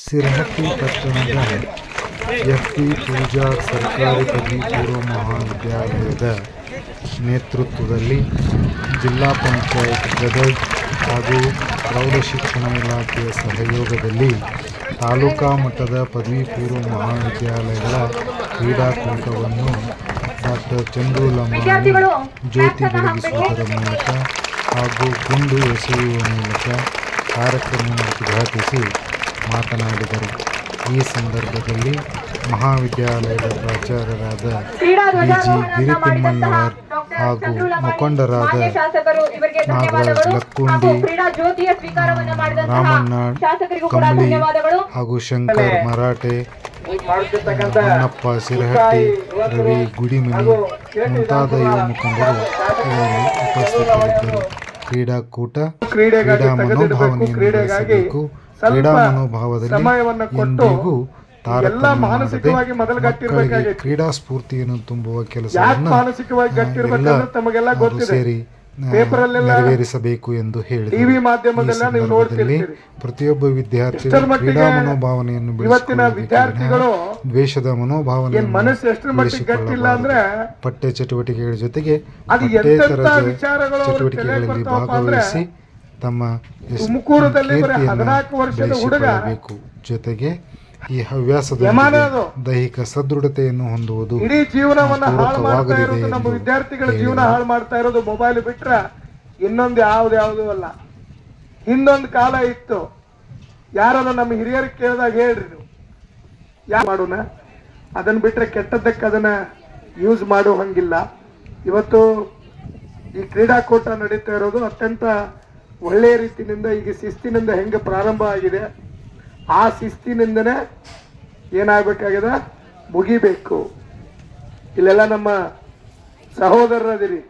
ಸಿರಹಟ್ಟಿ ಪಟ್ಟಣದ F T Pujar ಸರ್ಕಾರಿ ಪದವಿ ಪೂರ್ವ ಮಹಾವಿದ್ಯಾಲಯದ ನೇತೃತ್ವದಲ್ಲಿ ಜಿಲ್ಲಾ ಪಂಚಾಯತ್ ಗದಗ ಹಾಗೂ ಪ್ರೌಢಶಿಕ್ಷಣ ಇಲಾಖೆಯ ಸಹಯೋಗದಲ್ಲಿ ತಾಲೂಕಾ ಮಟ್ಟದ ಪದವಿ ಪೂರ್ವ ಮಹಾವಿದ್ಯಾಲಯಗಳ ಕ್ರೀಡಾಕೂಟವನ್ನು ಡಾಕ್ಟರ್ ಚಂದ್ರು ಲಂಬಾಣಿ ಜ್ಯೋತಿ ಬೆಳಗಿಸುವುದರ ಮೂಲಕ ಹಾಗೂ ಗುಂಡು ಎಸೆಯುವ ಮೂಲಕ ಕಾರ್ಯಕ್ರಮವನ್ನು ಉದ್ಘಾಟಿಸಿ ಮಾತನಾಡಿದರು. ಈ ಸಂದರ್ಭದಲ್ಲಿ ಮಹಾವಿದ್ಯಾಲಯದ ಪ್ರಾಚಾರ್ಯರಾದ ಬಿ ಜಿ ಗಿರಿತಿಮ್ಮಣ್ಣವರ್ ಹಾಗೂ ಮುಖಂಡರಾದ ನಾಗರಾಜ್ ಧನ್ಯವಾದಗಳು. ಲಕ್ಕುಂಡಿ ಹಾಗೂ ಕ್ರೀಡಾ ಜ್ಯೋತಿಯ ಸ್ವೀಕಾರವನ್ನ ಮಾಡಿದಂತಹ ರಾಮಣ್ಣ ಶಾಸಕರಿಗೂ ಕೂಡ ಕಂಬಳಿ ಧನ್ಯವಾದಗಳು. ಹಾಗೂ ಶಂಕರ್ ಮರಾಠೆ ಅಣ್ಣಪ್ಪ ಹೊನ್ನಪ್ಪ ಸಿರಹಟ್ಟಿ ರವಿ ಗುಡಿಮನಿ ಮುಂತಾದ ಯುವ ಮುಖಂಡರು ಇದರಲ್ಲಿ ಉಪಸ್ಥಿತರಿದ್ದರು. ಕ್ರೀಡಾಕೂಟ ಕ್ರೀಡಾ ಮನೋಭಾವನೆಯನ್ನು ಕ್ರೀಡೆಗಾಗಿ ಬೆಳೆಸಬೇಕು. ಕ್ರೀಡಾ ಮನೋಭಾವದಲ್ಲಿ ಎಂದಿಗೂ ಎಲ್ಲ ಮಾನಸಿಕವಾಗಿ ಮೊದಲು. ಕ್ರೀಡಾ ಸ್ಫೂರ್ತಿಯನ್ನು ತುಂಬುವ ಕೆಲಸವನ್ನು ಮಾನಸಿಕವಾಗಿ ಗಟ್ಟಿರ್ಬೇಕಂದ್ರೆ ತಮಗೆಲ್ಲ ಗೊತ್ತಿದೆ. ಸೇರಿ ನೆರವೇರಿಸಬೇಕು ಎಂದು ಹೇಳಿ ಟಿವಿ ಮಾಧ್ಯಮದಲ್ಲ ನೀವು ನೋಡ್ತಿರ್ತೀರಿ. ಪ್ರತಿಯೊಬ್ಬ ವಿದ್ಯಾರ್ಥಿ ಕ್ರೀಡಾ ಮನೋಭಾವನೆಯನ್ನು ಇವತ್ತಿನ ವಿದ್ಯಾರ್ಥಿಗಳು ದ್ವೇಷದ ಮನೋಭಾವನೆ ಮನಸ್ಸು ಎಷ್ಟರ ಮಟ್ಟಿಗೆ ಗಟ್ಟಿಲ್ಲ ಅಂದ್ರೆ ಪಠ್ಯ ಚಟುವಟಿಕೆಗಳ ಜೊತೆಗೆ ಅದು ಪಠ್ಯೇತರ ಎಂತೆಂಥ ವಿಚಾರಗಳು ಚಟುವಟಿಕೆಗಳಲ್ಲಿ ಭಾಗವಹಿಸಿ ತಮ್ಮ 14 ವರ್ಷದ ಹುಡುಗ ಜೊತೆಗೆ ಈ ಹವ್ಯಾಸದ. ದೈಹಿಕ ಸದೃಢತೆಯನ್ನು ಹೊಂದುವುದು ಇಡೀ ಜೀವನವನ್ನು ಹಾಳು ಮಾಡ್ತಾ ಇರೋದು ನಮ್ಮ ವಿದ್ಯಾರ್ಥಿಗಳ ಜೀವನ ಹಾಳು ಮಾಡ್ತಾ ಇರೋದು ಮೊಬೈಲ್ ಬಿಟ್ರೆ ಇನ್ನೊಂದು ಯಾವ್ದು ಯಾವುದು ಅಲ್ಲ. ಹಿಂದೊಂದು ಕಾಲ ಇತ್ತು. ಯಾರನ್ನ ನಮ್ಮ ಹಿರಿಯರಿಗೆ ಕೇಳಿದಾಗ ಹೇಳ್ರಿ ನೀವು. ಯಾ ಮಾಡೋಣ? ಅದನ್ನ ಬಿಟ್ರೆ ಕೆಟ್ಟದ್ದಕ್ಕೆ ಅದನ್ನ ಯೂಸ್ ಮಾಡೋ ಹಂಗಿಲ್ಲ. ಇವತ್ತು ಈ ಕ್ರೀಡಾಕೂಟ ನಡೀತಾ ಇರೋದು ಅತ್ಯಂತ ಒಳ್ಳೆಯ ರೀತಿಯಿಂದ ಈಗ ಶಿಸ್ತಿನಿಂದ ಹೆಂಗೆ ಪ್ರಾರಂಭ ಆಗಿದೆ ಆ ಶಿಸ್ತಿನಿಂದನೇ ಏನಾಗಬೇಕಾಗಿದೆ ಮುಗಿಬೇಕು. ಇಲ್ಲೆಲ್ಲ ನಮ್ಮ ಸಹೋದರರದಿರಿ.